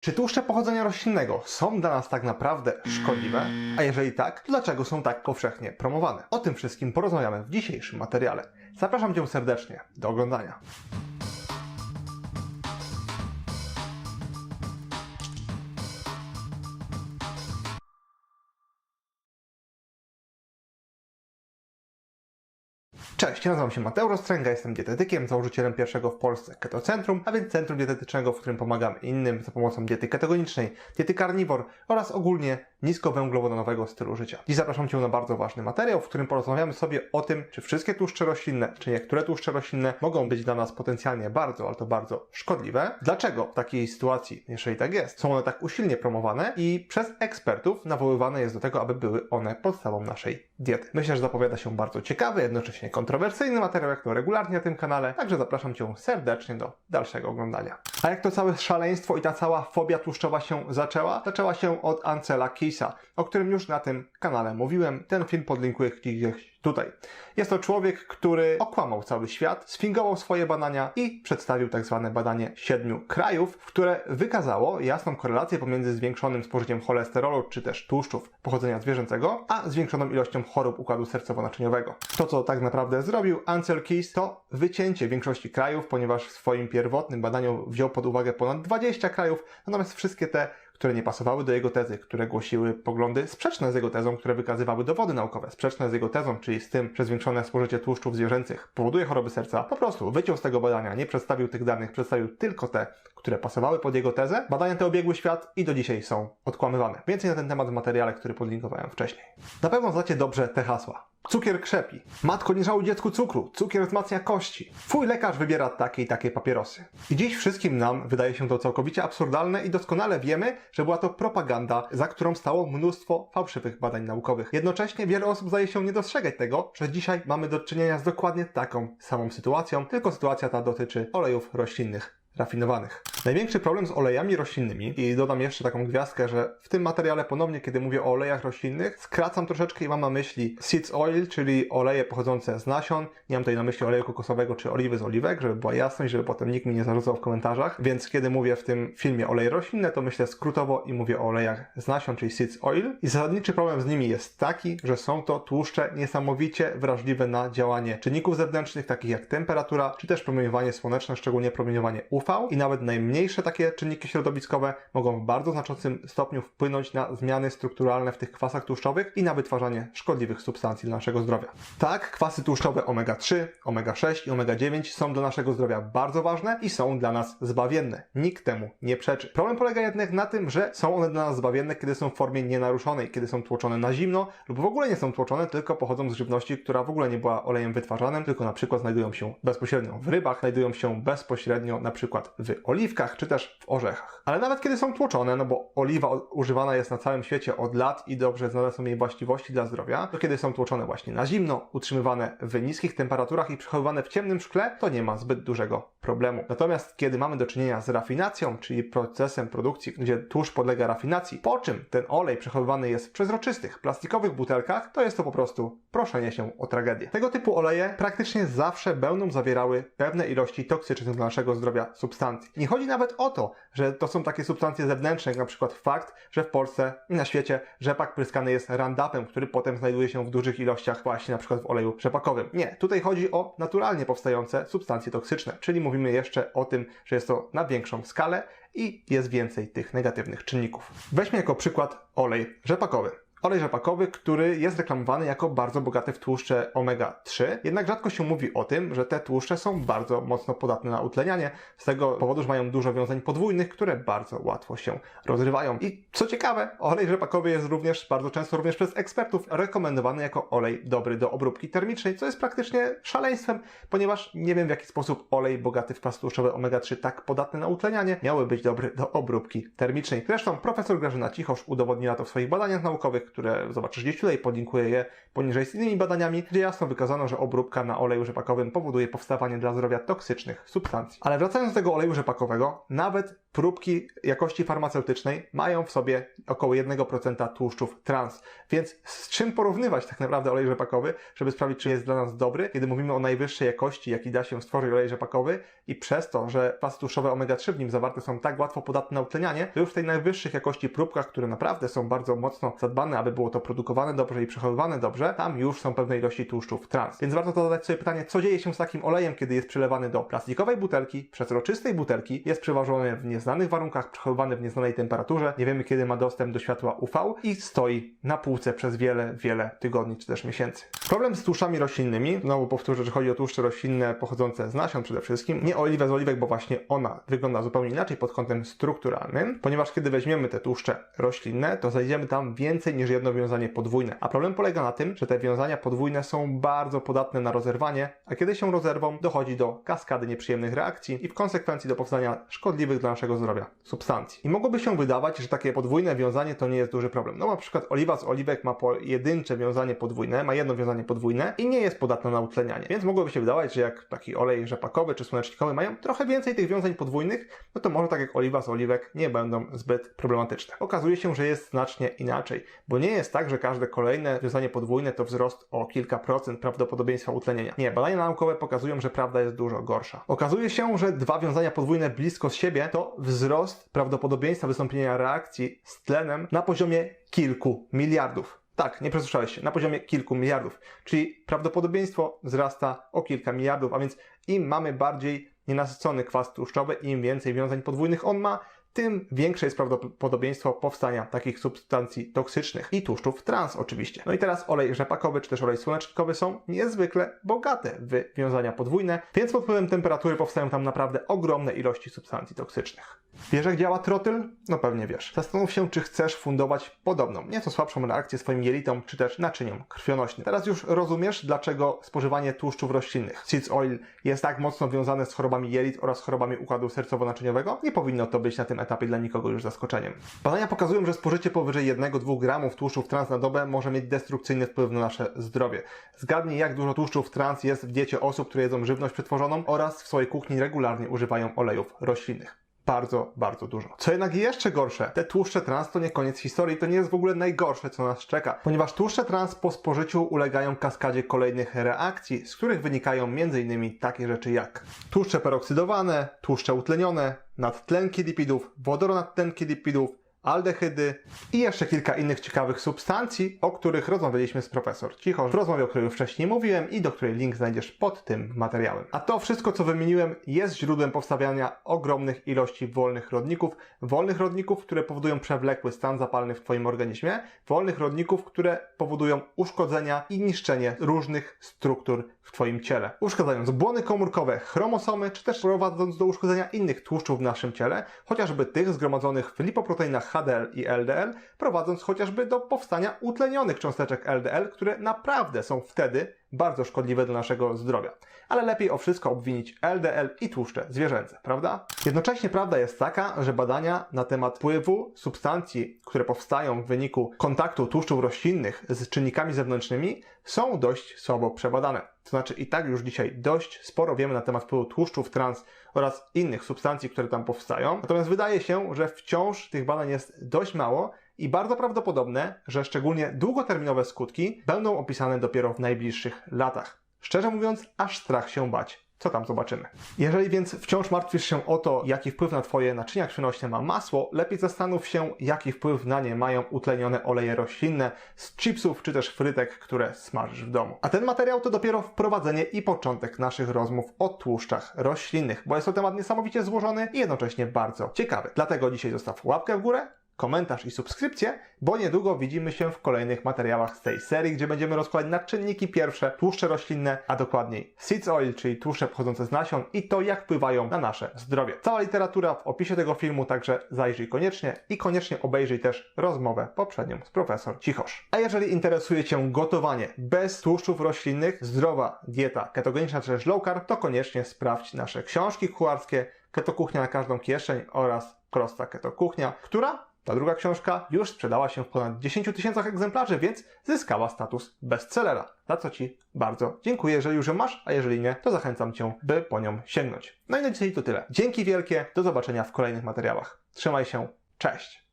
Czy tłuszcze pochodzenia roślinnego są dla nas tak naprawdę szkodliwe? A jeżeli tak, to dlaczego są tak powszechnie promowane? O tym wszystkim porozmawiamy w dzisiejszym materiale. Zapraszam Cię serdecznie do oglądania. Cześć, nazywam się Mateusz Ostręga, jestem dietetykiem, założycielem pierwszego w Polsce ketocentrum, a więc centrum dietetycznego, w którym pomagam innym za pomocą diety ketogenicznej, diety carnivore oraz ogólnie niskowęglowodanowego stylu życia. Dziś zapraszam Cię na bardzo ważny materiał, w którym porozmawiamy sobie o tym, czy wszystkie tłuszcze roślinne, czy niektóre tłuszcze roślinne mogą być dla nas potencjalnie bardzo, ale to bardzo szkodliwe. Dlaczego w takiej sytuacji, jeżeli tak jest, są one tak usilnie promowane i przez ekspertów nawoływane jest do tego, aby były one podstawą naszej diety. Myślę, że zapowiada się bardzo ciekawy, jednocześnie kontrowersyjny materiał, jak to regularnie na tym kanale, także zapraszam Cię serdecznie do dalszego oglądania. A jak to całe szaleństwo i ta cała fobia tłuszczowa się zaczęła? Zaczęła się od Ancela Keysa, o którym już na tym kanale mówiłem. Ten film podlinkuję gdzieś tutaj. Jest to człowiek, który okłamał cały świat, sfingował swoje badania i przedstawił tak zwane badanie siedmiu krajów, które wykazało jasną korelację pomiędzy zwiększonym spożyciem cholesterolu czy też tłuszczów pochodzenia zwierzęcego, a zwiększoną ilością chorób układu sercowo-naczyniowego. To, co tak naprawdę zrobił Ansel Keys, to wycięcie większości krajów, ponieważ w swoim pierwotnym badaniu wziął pod uwagę ponad 20 krajów, natomiast wszystkie te które nie pasowały do jego tezy, które głosiły poglądy sprzeczne z jego tezą, które wykazywały dowody naukowe, sprzeczne z jego tezą, czyli z tym, że zwiększone spożycie tłuszczów zwierzęcych powoduje choroby serca, po prostu wyciął z tego badania, nie przedstawił tych danych, przedstawił tylko te, które pasowały pod jego tezę. Badania te obiegły świat i do dzisiaj są odkłamywane. Więcej na ten temat w materiale, który podlinkowałem wcześniej. Na pewno znacie dobrze te hasła. Cukier krzepi. Matko, nie żałuj dziecku cukru. Cukier wzmacnia kości. Twój lekarz wybiera takie i takie papierosy. I dziś wszystkim nam wydaje się to całkowicie absurdalne i doskonale wiemy, że była to propaganda, za którą stało mnóstwo fałszywych badań naukowych. Jednocześnie wiele osób zdaje się nie dostrzegać tego, że dzisiaj mamy do czynienia z dokładnie taką samą sytuacją, tylko sytuacja ta dotyczy olejów roślinnych rafinowanych. Największy problem z olejami roślinnymi, i dodam jeszcze taką gwiazdkę, że w tym materiale ponownie, kiedy mówię o olejach roślinnych, skracam troszeczkę i mam na myśli seeds oil, czyli oleje pochodzące z nasion. Nie mam tutaj na myśli oleju kokosowego czy oliwy z oliwek, żeby była jasność, żeby potem nikt mi nie zarzucał w komentarzach. Więc kiedy mówię w tym filmie oleje roślinne, to myślę skrótowo i mówię o olejach z nasion, czyli seeds oil. I zasadniczy problem z nimi jest taki, że są to tłuszcze niesamowicie wrażliwe na działanie czynników zewnętrznych, takich jak temperatura, czy też promieniowanie słoneczne, szczególnie promieniowanie UV i nawet najmniejsze takie czynniki środowiskowe mogą w bardzo znaczącym stopniu wpłynąć na zmiany strukturalne w tych kwasach tłuszczowych i na wytwarzanie szkodliwych substancji dla naszego zdrowia. Tak, kwasy tłuszczowe omega-3, omega-6 i omega-9 są dla naszego zdrowia bardzo ważne i są dla nas zbawienne. Nikt temu nie przeczy. Problem polega jednak na tym, że są one dla nas zbawienne, kiedy są w formie nienaruszonej, kiedy są tłoczone na zimno lub w ogóle nie są tłoczone, tylko pochodzą z żywności, która w ogóle nie była olejem wytwarzanym, tylko na przykład znajdują się bezpośrednio w rybach, znajdują się bezpośrednio na przykład w oliwkach czy też w orzechach. Ale nawet kiedy są tłoczone, no bo oliwa używana jest na całym świecie od lat i dobrze znane są jej właściwości dla zdrowia, to kiedy są tłoczone właśnie na zimno, utrzymywane w niskich temperaturach i przechowywane w ciemnym szkle, to nie ma zbyt dużego problemu. Natomiast kiedy mamy do czynienia z rafinacją, czyli procesem produkcji, gdzie tłuszcz podlega rafinacji, po czym ten olej przechowywany jest w przezroczystych, plastikowych butelkach, to jest to po prostu proszenie się o tragedię. Tego typu oleje praktycznie zawsze będą zawierały pewne ilości toksycznych dla naszego zdrowia substancji. Nie chodzi nawet o to, że to są takie substancje zewnętrzne, jak na przykład fakt, że w Polsce i na świecie rzepak pryskany jest Roundupem, który potem znajduje się w dużych ilościach właśnie na przykład w oleju rzepakowym. Nie, tutaj chodzi o naturalnie powstające substancje toksyczne, czyli mówimy jeszcze o tym, że jest to na większą skalę i jest więcej tych negatywnych czynników. Weźmy jako przykład olej rzepakowy. Olej rzepakowy, który jest reklamowany jako bardzo bogaty w tłuszcze omega-3, jednak rzadko się mówi o tym, że te tłuszcze są bardzo mocno podatne na utlenianie, z tego powodu, że mają dużo wiązań podwójnych, które bardzo łatwo się rozrywają. I co ciekawe, olej rzepakowy jest również bardzo często również przez ekspertów rekomendowany jako olej dobry do obróbki termicznej, co jest praktycznie szaleństwem, ponieważ nie wiem w jaki sposób olej bogaty w kwasy tłuszczowe omega-3 tak podatny na utlenianie miały być dobry do obróbki termicznej. Zresztą profesor Grażyna Cichosz udowodniła to w swoich badaniach naukowych, które zobaczysz gdzieś tutaj, podlinkuję je poniżej z innymi badaniami, gdzie jasno wykazano, że obróbka na oleju rzepakowym powoduje powstawanie dla zdrowia toksycznych substancji. Ale wracając do tego oleju rzepakowego, nawet próbki jakości farmaceutycznej mają w sobie około 1% tłuszczów trans. Więc z czym porównywać tak naprawdę olej rzepakowy, żeby sprawdzić, czy jest dla nas dobry, kiedy mówimy o najwyższej jakości, jaki da się stworzyć olej rzepakowy i przez to, że kwasy tłuszczowe omega-3 w nim zawarte są tak łatwo podatne na utlenianie, to już w tej najwyższych jakości próbkach, które naprawdę są bardzo mocno zadbane, aby było to produkowane dobrze i przechowywane dobrze, tam już są pewne ilości tłuszczów trans. Więc warto to zadać sobie pytanie, co dzieje się z takim olejem, kiedy jest przelewany do plastikowej butelki, przezroczystej butelki, jest przeważony w nieznanych warunkach, przechowywany w nieznanej temperaturze, nie wiemy kiedy ma dostęp do światła UV i stoi na półce przez wiele, wiele tygodni czy też miesięcy. Problem z tłuszczami roślinnymi, znowu powtórzę, że chodzi o tłuszcze roślinne pochodzące z nasion przede wszystkim, nie oliwę z oliwek, bo właśnie ona wygląda zupełnie inaczej pod kątem strukturalnym, ponieważ kiedy weźmiemy te tłuszcze roślinne, to znajdziemy tam więcej niż jedno wiązanie podwójne. A problem polega na tym, że te wiązania podwójne są bardzo podatne na rozerwanie, a kiedy się rozerwą, dochodzi do kaskady nieprzyjemnych reakcji i w konsekwencji do powstania szkodliwych dla naszego zdrowia substancji. I mogłoby się wydawać, że takie podwójne wiązanie to nie jest duży problem. No na przykład oliwa z oliwek ma pojedyncze wiązanie podwójne, ma jedno wiązanie podwójne i nie jest podatna na utlenianie. Więc mogłoby się wydawać, że jak taki olej rzepakowy czy słonecznikowy mają trochę więcej tych wiązań podwójnych, no to może tak jak oliwa z oliwek nie będą zbyt problematyczne. Okazuje się, że jest znacznie inaczej, bo nie jest tak, że każde kolejne wiązanie podwójne to wzrost o kilka procent prawdopodobieństwa utlenienia. Nie, badania naukowe pokazują, że prawda jest dużo gorsza. Okazuje się, że dwa wiązania podwójne blisko siebie to wzrost prawdopodobieństwa wystąpienia reakcji z tlenem na poziomie kilku miliardów. Tak, nie przesłyszałeś się, na poziomie kilku miliardów. Czyli prawdopodobieństwo wzrasta o kilka miliardów, a więc im mamy bardziej nienasycony kwas tłuszczowy, im więcej wiązań podwójnych on ma, tym większe jest prawdopodobieństwo powstania takich substancji toksycznych i tłuszczów trans oczywiście. No i teraz olej rzepakowy czy też olej słonecznikowy są niezwykle bogate w wiązania podwójne, więc pod wpływem temperatury powstają tam naprawdę ogromne ilości substancji toksycznych. Wiesz jak działa trotyl? No pewnie wiesz. Zastanów się, czy chcesz fundować podobną, nieco słabszą reakcję swoim jelitom czy też naczyniom krwionośnym. Teraz już rozumiesz, dlaczego spożywanie tłuszczów roślinnych, seeds oil, jest tak mocno wiązane z chorobami jelit oraz chorobami układu sercowo-naczyniowego? Nie powinno to być na tym etapie dla nikogo już zaskoczeniem. Badania pokazują, że spożycie powyżej 1-2 gramów tłuszczów trans na dobę może mieć destrukcyjny wpływ na nasze zdrowie. Zgadnij, jak dużo tłuszczów trans jest w diecie osób, które jedzą żywność przetworzoną oraz w swojej kuchni regularnie używają olejów roślinnych bardzo, bardzo dużo. Co jednak jeszcze gorsze, te tłuszcze trans to nie koniec historii, to nie jest w ogóle najgorsze, co nas czeka, ponieważ tłuszcze trans po spożyciu ulegają kaskadzie kolejnych reakcji, z których wynikają m.in. takie rzeczy jak tłuszcze peroksydowane, tłuszcze utlenione, nadtlenki lipidów, wodoronadtlenki lipidów, aldehydy i jeszcze kilka innych ciekawych substancji, o których rozmawialiśmy z profesor Cicho w rozmowie, o której wcześniej mówiłem i do której link znajdziesz pod tym materiałem. A to wszystko, co wymieniłem, jest źródłem powstawiania ogromnych ilości wolnych rodników, wolnych rodników, które powodują przewlekły stan zapalny w Twoim organizmie, wolnych rodników, które powodują uszkodzenia i niszczenie różnych struktur w Twoim ciele, uszkadzając błony komórkowe, chromosomy, czy też prowadząc do uszkodzenia innych tłuszczów w naszym ciele, chociażby tych zgromadzonych w lipoproteinach HDL i LDL, prowadząc chociażby do powstania utlenionych cząsteczek LDL, które naprawdę są wtedy bardzo szkodliwe dla naszego zdrowia. Ale lepiej o wszystko obwinić LDL i tłuszcze zwierzęce, prawda? Jednocześnie prawda jest taka, że badania na temat wpływu substancji, które powstają w wyniku kontaktu tłuszczów roślinnych z czynnikami zewnętrznymi są dość słabo przebadane. To znaczy i tak już dzisiaj dość sporo wiemy na temat wpływu tłuszczów trans oraz innych substancji, które tam powstają. Natomiast wydaje się, że wciąż tych badań jest dość mało i bardzo prawdopodobne, że szczególnie długoterminowe skutki będą opisane dopiero w najbliższych latach. Szczerze mówiąc, aż strach się bać. Co tam zobaczymy? Jeżeli więc wciąż martwisz się o to, jaki wpływ na Twoje naczynia krwionośne ma masło, lepiej zastanów się, jaki wpływ na nie mają utlenione oleje roślinne z chipsów czy też frytek, które smażysz w domu. A ten materiał to dopiero wprowadzenie i początek naszych rozmów o tłuszczach roślinnych, bo jest to temat niesamowicie złożony i jednocześnie bardzo ciekawy. Dlatego dzisiaj zostaw łapkę w górę, komentarz i subskrypcję, bo niedługo widzimy się w kolejnych materiałach z tej serii, gdzie będziemy rozkładać na czynniki pierwsze, tłuszcze roślinne, a dokładniej seeds oil, czyli tłuszcze pochodzące z nasion i to jak wpływają na nasze zdrowie. Cała literatura w opisie tego filmu, także zajrzyj koniecznie i koniecznie obejrzyj też rozmowę poprzednią z profesor Cichosz. A jeżeli interesuje Cię gotowanie bez tłuszczów roślinnych, zdrowa dieta ketogeniczna czy też low carb, to koniecznie sprawdź nasze książki kucharskie Keto Kuchnia na każdą kieszeń oraz Prosta Keto Kuchnia, która Ta druga książka już sprzedała się w ponad 10 tysiącach egzemplarzy, więc zyskała status bestsellera. Za co Ci bardzo dziękuję, jeżeli już ją masz, a jeżeli nie, to zachęcam Cię, by po nią sięgnąć. No i na dzisiaj to tyle. Dzięki wielkie, do zobaczenia w kolejnych materiałach. Trzymaj się, cześć!